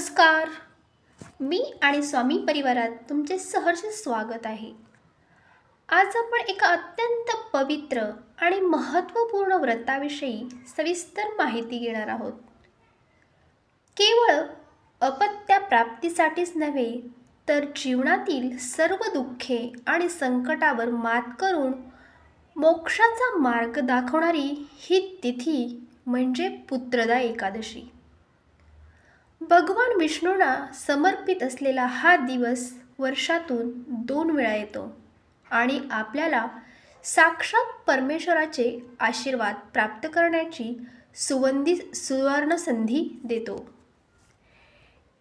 नमस्कार. मी आणि स्वामी परिवारात तुमचे सहर्ष स्वागत आहे. आज आपण एका अत्यंत पवित्र आणि महत्त्वपूर्ण व्रताविषयी सविस्तर माहिती घेणार आहोत. केवळ अपत्या प्राप्तीसाठीच नव्हे तर जीवनातील सर्व दुःखे आणि संकटावर मात करून मोक्षाचा मार्ग दाखवणारी ही तिथी म्हणजे पुत्रदा एकादशी. भगवान विष्णूंना समर्पित असलेला हा दिवस वर्षातून दोन वेळा येतो आणि आपल्याला साक्षात परमेश्वराचे आशीर्वाद प्राप्त करण्याची सुवंदी सुवर्णसंधी देतो.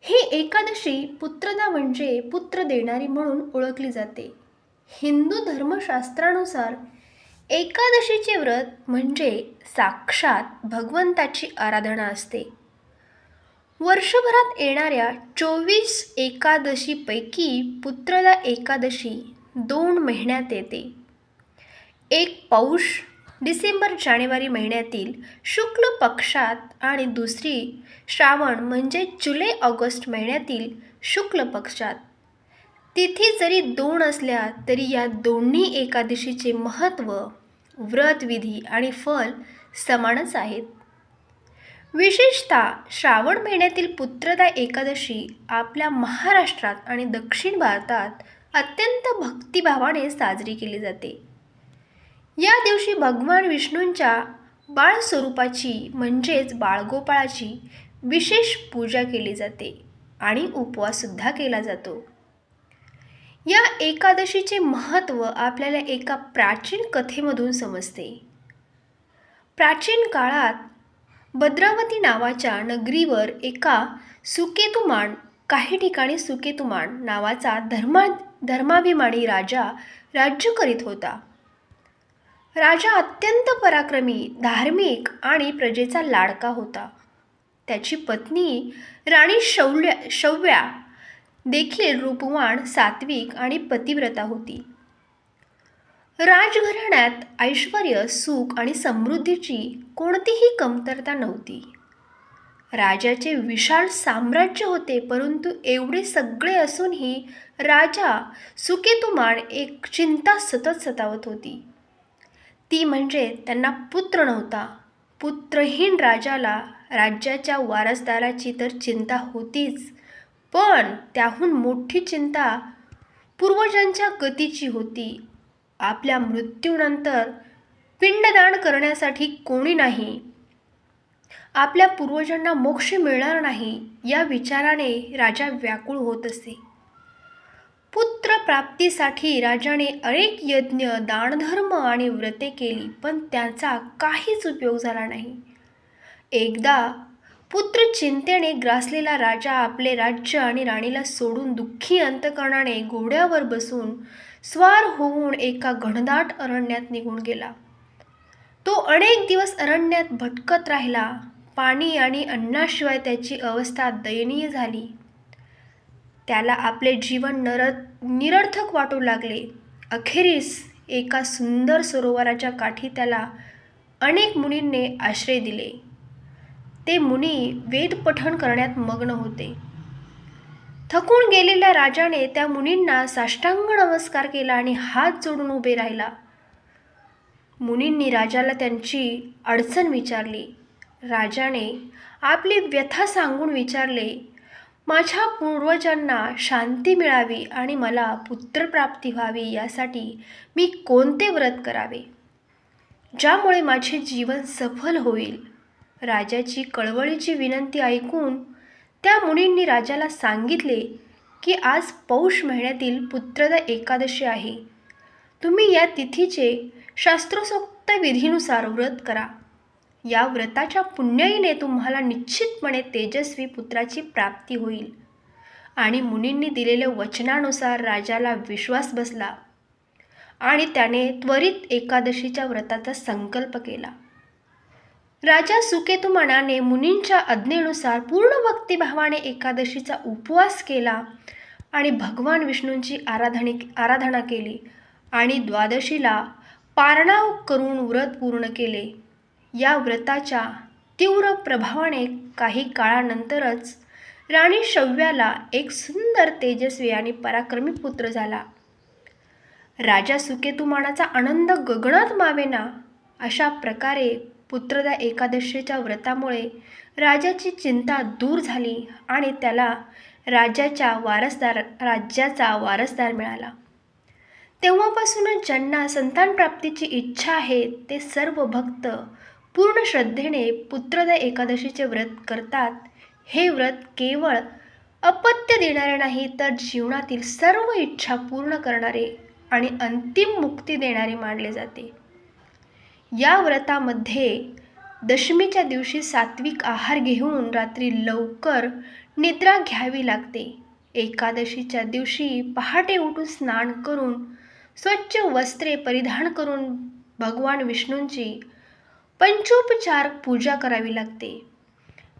ही एकादशी पुत्रदा म्हणजे पुत्र देणारी म्हणून ओळखली जाते. हिंदू धर्मशास्त्रानुसार एकादशीचे व्रत म्हणजे साक्षात भगवंताची आराधना असते. वर्षभरात येणाऱ्या चोवीस एकादशीपैकी पुत्रदा एकादशी दोन महिन्यात येते. एक पौष डिसेंबर जानेवारी महिन्यातील शुक्ल पक्षात आणि दुसरी श्रावण म्हणजे जुलै ऑगस्ट महिन्यातील शुक्ल पक्षात. तिथी जरी दोन असल्या तरी या दोन्ही एकादशीचे महत्त्व व्रतविधी आणि फल समानच आहेत. विशेषतः श्रावण महिन्यातील पुत्रदा एकादशी आपल्या महाराष्ट्रात आणि दक्षिण भारतात अत्यंत भक्तिभावाने साजरी केली जाते. या दिवशी भगवान विष्णूंच्या बाळस्वरूपाची म्हणजेच बाळगोपाळाची विशेष पूजा केली जाते आणि उपवाससुद्धा केला जातो. या एकादशीचे महत्त्व आपल्याला एका प्राचीन कथेमधून समजते. प्राचीन काळात भद्रावती नावाच्या नगरीवर एका सुकेतुमान काही ठिकाणी सुकेतुमान नावाचा धर्मा धर्माभिमानी राजा राज्य करीत होता. राजा अत्यंत पराक्रमी धार्मिक आणि प्रजेचा लाडका होता. त्याची पत्नी राणी शौल्या शव्या देखील रूपवान सात्विक आणि पतिव्रता होती. राजघराण्यात ऐश्वर सुख आणि समृद्धीची कोणतीही कमतरता नव्हती. राजाचे विशाल साम्राज्य होते परंतु एवढे सगळे असूनही राजा सुकेतुमान एक चिंता सतत सतावत होती. ती म्हणजे त्यांना पुत्र नव्हता. पुत्रहीन राजाला राज्याच्या वारसदाराची तर चिंता होतीच पण त्याहून मोठी चिंता पूर्वजांच्या गतीची होती. आपल्या मृत्यूनंतर पिंडदान करण्यासाठी कोणी नाही. आपल्या पूर्वजांना मोक्ष मिळणार नाही या विचाराने राजा व्याकुळ होत असे. पुत्र प्राप्तीसाठी राजाने अनेक यज्ञ दानधर्म आणि व्रते केली पण त्यांचा काहीच उपयोग झाला नाही. एकदा पुत्र चिंतेने ग्रासलेला राजा आपले राज्य आणि राणीला सोडून दुःखी अंतकरणाने घोड्यावर बसून स्वार होऊन एका घनदाट अरण्यात निघून गेला. तो अनेक दिवस अरण्यात भटकत राहिला. पाणी आणि अन्नाशिवाय त्याची अवस्था दयनीय झाली. त्याला आपले जीवन नर निरर्थक वाटू लागले. अखेरीस एका सुंदर सरोवराच्या काठी त्याला अनेक मुनींनी आश्रय दिले. ते मुनी वेद पठण करण्यात मग्न होते. थकून गेलेल्या राजाने त्या मुनींना साष्टांग नमस्कार केला आणि हात जोडून उभे राहिला. मुनींनी राजाला त्यांची अडचण विचारली. राजाने आपली व्यथा सांगून विचारले माझ्या पूर्वजांना शांती मिळावी आणि मला पुत्रप्राप्ती व्हावी यासाठी मी कोणते व्रत करावे? ज्यामुळे माझे जीवन सफल होईल. राजाची कळवळीची विनंती ऐकून त्या मुनींनी राजाला सांगितले की आज पौष महिन्यातील पुत्रदा एकादशी आहे. तुम्ही या तिथीचे शास्त्रोक्त विधीनुसार व्रत करा. या व्रताच्या पुण्याईने तुम्हाला निश्चितपणे तेजस्वी पुत्राची प्राप्ती होईल. आणि मुनींनी दिलेल्या वचनानुसार राजाला विश्वास बसला आणि त्याने त्वरित एकादशीच्या व्रताचा संकल्प केला. राजा सुकेतुमानाने मुनींच्या आज्ञेनुसार पूर्ण भक्तिभावाने एकादशीचा उपवास केला आणि भगवान विष्णूंची आराधने आराधना केली आणि द्वादशीला पारणाव करून व्रत पूर्ण केले. या व्रताच्या तीव्र प्रभावाने काही काळानंतरच राणी शव्याला एक सुंदर तेजस्वी आणि पराक्रमी पुत्र झाला. राजा सुकेतुमानाचा आनंद गगनात मावेना अशा प्रकारे पुत्रदा एकादशीच्या व्रतामुळे राजाची चिंता दूर झाली आणि त्याला राजाच्या वारसदार राज्याचा वारसदार मिळाला. तेव्हापासूनच ज्यांना संतानप्राप्तीची इच्छा आहे ते सर्व भक्त पूर्ण श्रद्धेने पुत्रदा एकादशीचे व्रत करतात. हे व्रत केवळ अपत्य देणारे नाही तर जीवनातील सर्व इच्छा पूर्ण करणारे आणि अंतिम मुक्ती देणारे मानले जाते. या व्रतामध्ये दशमीच्या दिवशी सात्विक आहार घेऊन रात्री लवकर निद्रा घ्यावी लागते. एकादशीच्या दिवशी पहाटे उठून स्नान करून स्वच्छ वस्त्रे परिधान करून भगवान विष्णूंची पंचोपचार पूजा करावी लागते.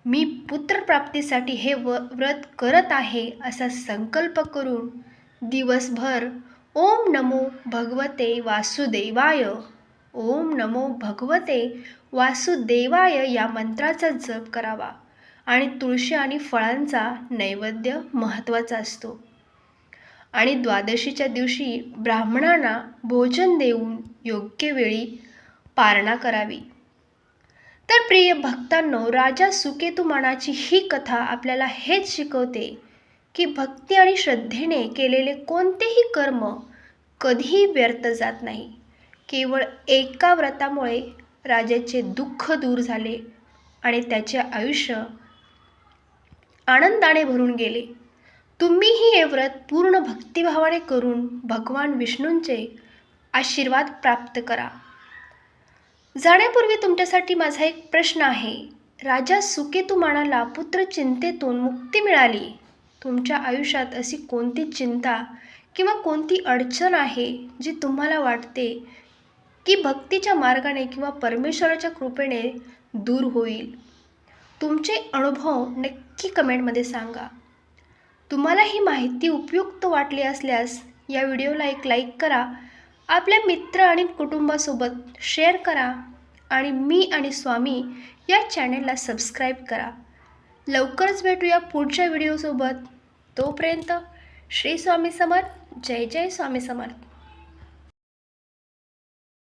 मी पुत्रप्राप्तीसाठी हे व व्रत करत आहे असा संकल्प करून दिवसभर ओम नमो भगवते वासुदेवाय. ओम नमो भगवते. वासुदेवाय या मंत्राचा जप करावा आणि तुळशी आणि फळांचा नैवेद्य महत्त्वाचा असतो. आणि द्वादशीच्या दिवशी ब्राह्मणांना भोजन देऊन योग्य वेळी पारणा करावी. तर प्रिय भक्तांनो राजा सुकेतुमानाची ही कथा आपल्याला हेच शिकवते की भक्ती आणि श्रद्धेने केलेले कोणतेही कर्म कधीही व्यर्थ जात नाही. केवळ एका व्रतामुळे राजाचे दुःख दूर झाले आणि त्याचे आयुष्य आनंदाने भरून गेले. तुम्हीही हे व्रत पूर्ण भक्तिभावाने करून भगवान विष्णूंचे आशीर्वाद प्राप्त करा. जाण्यापूर्वी तुमच्यासाठी माझा एक प्रश्न आहे. राजा सुकेतुमानाला पुत्र चिंतेतून मुक्ती मिळाली. तुमच्या आयुष्यात अशी कोणती चिंता किंवा कोणती अडचण आहे जी तुम्हाला वाटते की भक्तीच्या मार्गाने किंवा परमेश्वराच्या कृपेने दूर होईल. तुमचे अनुभव नक्की कमेंटमध्ये सांगा. तुम्हाला ही माहिती उपयुक्त वाटली असल्यास या व्हिडिओला एक लाईक करा. आपल्या मित्र आणि कुटुंबासोबत शेअर करा आणि मी आणि स्वामी या चॅनेलला सबस्क्राईब करा. लवकरच भेटूया पुढच्या व्हिडिओसोबत तोपर्यंत श्री स्वामी समर्थ जय जय स्वामी समर्थ.